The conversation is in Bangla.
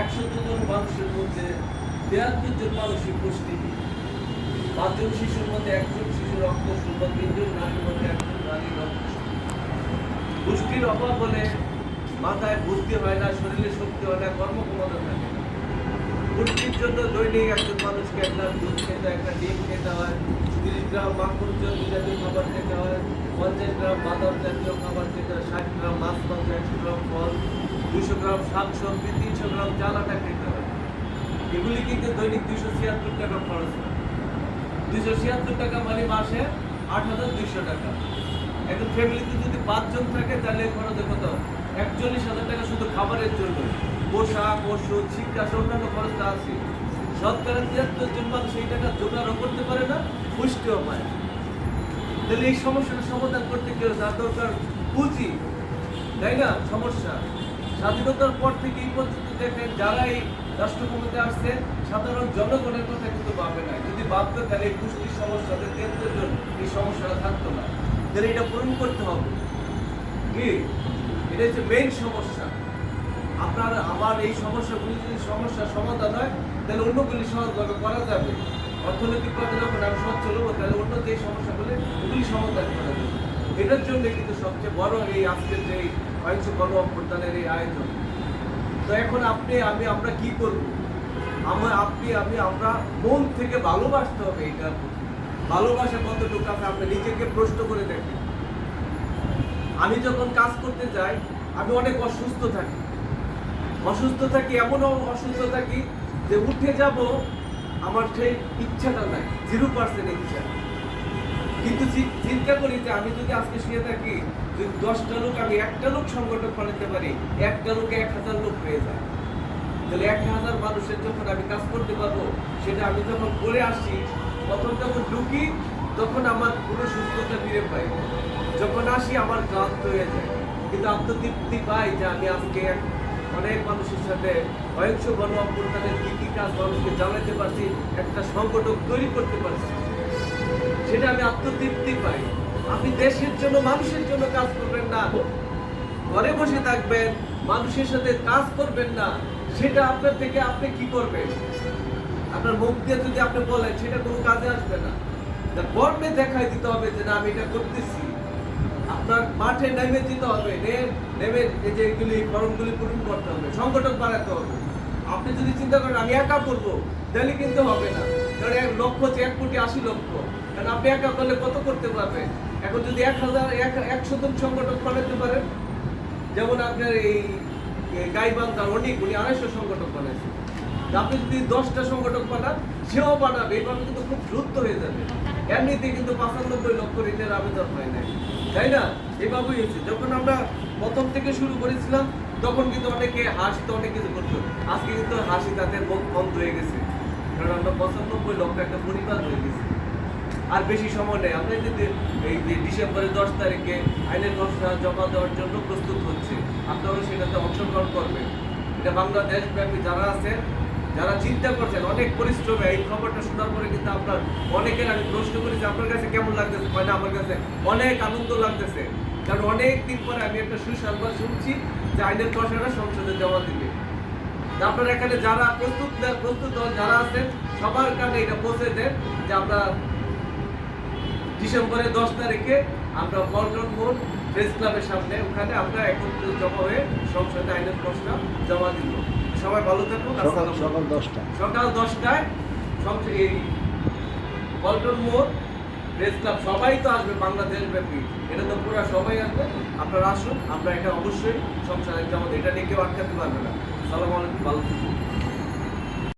একশো জন মানুষের মধ্যে তেয়াত্তর জন মানুষের পুষ্টি। পাঁচজন শিশুর মধ্যে একজন শিশুর রক্ত শূন্য তিনজন নারীর মধ্যে একজন নারীর রক্ত পুষ্টির অভাব হলে মাথায় বুদ্ধি হয় না, শরীরে শক্তি হয় না, কর্মক্ষমতা থাকে পুষ্টির জন্য দৈনিক একজন মানুষকে একটা দুধ খেতে একটা ডিম খেতে হয়, তিরিশ গ্রাম মাখন জাতীয় খাবার খেতে হয়, পঞ্চাশ গ্রাম বাদাম জাতীয় খাবার খেতে হয় ষাট গ্রাম মাছ মাংস একশো গ্রাম ফল দুশো গ্রাম শাক সবজি তিনশো গ্রাম চাল আটা খেতে হয় এগুলি কিন্তু দৈনিক দুইশো ছিয়াত্তর টাকা খরচ হয়। দুইশো ছিয়াত্তর টাকা মানে মাসে আট হাজার দুইশো টাকা। একজন ফ্যামিলিতে যদি পাঁচজন থাকে, তাহলে খরচ কত? একচল্লিশ হাজার টাকা শুধু খাবারের জন্য। পোশাক, ওষুধ, শিক্ষা, অন্যান্য খরচটা আছে। শতকরা তিয়াত্তর জন মানুষ এই টাকা জোগাড়ও করতে পারে না, পুষ্টিও পায় তাহলে এই সমস্যার সমাধান করতে গেলে যার দরকার পুঁজি। তাই না? সমস্যা। স্বাধীনতার পর থেকে এই পর্যন্ত দেখেন যারা এই রাষ্ট্র ক্ষমতায় আসছে, সাধারণ জনগণের কথা কিন্তু ভাবে না যদি ভাবতো তাহলে এই পুষ্টির সমস্যাতে তিয়াত্তর জন এই সমস্যাটা থাকতো না। তাহলে এটা পূরণ করতে হবে। কি? এটা হচ্ছে মেইন সমস্যা। আপনার, আমার এই সমস্যাগুলি যদি সমস্যার সমাধান হয়, তাহলে অন্যগুলি সহজভাবে করা যাবে। অর্থনৈতিকভাবে যখন আমি সচ্ছল হব, তাহলে অন্য যে সমস্যাগুলি, ওগুলি সমাধান করা যাবে। এটার জন্য কিন্তু সবচেয়ে বড় এই আজকের যে অহিংস গণ অভ্যুত্থানের এই আয়োজন। তো এখন আপনি, আমি, আমরা কি করব? আমার আপনি, আমি, আমরা মন থেকে ভালোবাসতে হবে এটার প্রতি। ভালোবাসা কতটুকু আছে আপনি নিজেকে প্রশ্ন করে দেখেন। আমি যখন কাজ করতে যাই, আমি অনেক অসুস্থ থাকি। অসুস্থ থাকি, এমনও অসুস্থ থাকি যে উঠে যাব, আমার সেই ইচ্ছাটা নাই জিরো পার্সেন্ট ইচ্ছা কিন্তু চিন্তা করি যে আমি যদি আজকে শুয়ে থাকি, যদি দশটা লোক আমি একটা লোক সংগঠন বানাতে পারি, একটা লোক এক হাজার লোক হয়ে যায়। তাহলে এক হাজার মানুষের যখন আমি কাজ করতে পারব, সেটা আমি যখন করে আসি তখন যখন ঢুকি, তখন আমার পুরো সুস্থতা ফিরে পাই। যখন আসি, আমার ক্লান্ত হয়ে যায়। কিন্তু আত্মতৃপ্তি পাই যে আমি আজকে অনেক মানুষের সাথে অহিংস গণ অভ্যুত্থানের কি কি কাজ মানুষকে জানাতে পারছি, একটা সংগঠন তৈরি করতে পারছি। সেটা আমি আত্মতৃপ্তি পাই। আপনি দেশের জন্য, মানুষের জন্য কাজ করবেন না। ঘরে বসে থাকবেন, মানুষের সাথে কাজ করবেন না। সেটা আপনার থেকে আপনি কি করবেন? আপনার মুখ দিয়ে যদি আপনি বলেন, সেটা কোনো কাজে আসবে না। কর্মে দেখাই দিতে হবে যে, না, আমি এটা করতেছি। আপনার মাঠে নেমে দিতে হবে। নেমে এই যে এগুলি, ফর্মগুলি পূরণ করতে হবে। সংগঠন বাড়াতে হবে। আপনি যদি চিন্তা করেন, আমি একা করব তাহলে কিন্তু হবে না। কারণ এক লক্ষ হচ্ছে এক কোটি আশি লক্ষ। কারণ আপনি একা করলে কত করতে পারবেন এখন যদি এক হাজার, এক একশো জন সংগঠন বানাতে পারেন, যেমন আপনার এই গাইবান্ধা অনেক, উনি আড়াইশো সংগঠন বানাইছে। আপনি যদি দশটা সংগঠন বানান, সেও বানাবে। এভাবে কিন্তু খুব দ্রুত হয়ে যাবে। এমনিতে কিন্তু পঁচানব্বই লক্ষ ঋণের আবেদন হয় নাই। তাই না? এভাবেই হয়েছে। যখন আমরা প্রথম থেকে শুরু করেছিলাম তখন কিন্তু অনেকে হাসতো অনেক কিছু করতো। আজকে কিন্তু হাসি তাদের মুখ বন্ধ হয়ে গেছে। কারণ আমরা পঁচানব্বই লক্ষ একটা পরিবার হয়ে গেছে। আর বেশি সময় নেই। আমরা যদি এই যে ডিসেম্বরের দশ তারিখে আইনের খসড়া জমা দেওয়ার জন্য প্রস্তুত হচ্ছে, আপনারাও সেটাতে অংশগ্রহণ করবেন। এটা বাংলাদেশ ব্যাপী যারা আছে যারা চিন্তা করছেন, অনেক পরিশ্রমে এই খবরটা শোনার পরে কিন্তু আপনার অনেকের আমি প্রশ্ন করেছি আপনার কাছে কেমন লাগতেছে? মানে আমার কাছে অনেক আনন্দ লাগতেছে। কারণ অনেক দিন পরে আমি একটা সুসংবাদ শুনছি যে আইনের খসড়া সংসদে জমা দিবে। আপনারা এখানে যারা প্রস্তুত প্রস্তুত হন, যারা আছেন সবার কারণে এটা পৌঁছে দেন যে আমরা ডিসেম্বরের দশ তারিখে আমরা পল্টন মোড় প্রেস ক্লাবের সামনে ওখানে আমরা একত্রিত জমা হয়ে সংসদে আইনের প্রশ্ন জমা দিব। সবাই ভালো থাকুন সকাল আসসালামু সকাল দশটা সকাল দশটায় সংস- এই পল্টন মোড় প্রেস ক্লাব সবাই তো আসবে বাংলাদেশ ব্যাপী এটা তো পুরো সবাই আসবে। আপনারা আসুন, আমরা এটা অবশ্যই সংসারে আমাদের। এটা নিয়ে কেউ আটকাতে পারবে না। সালাম আলাইকুম, ভালো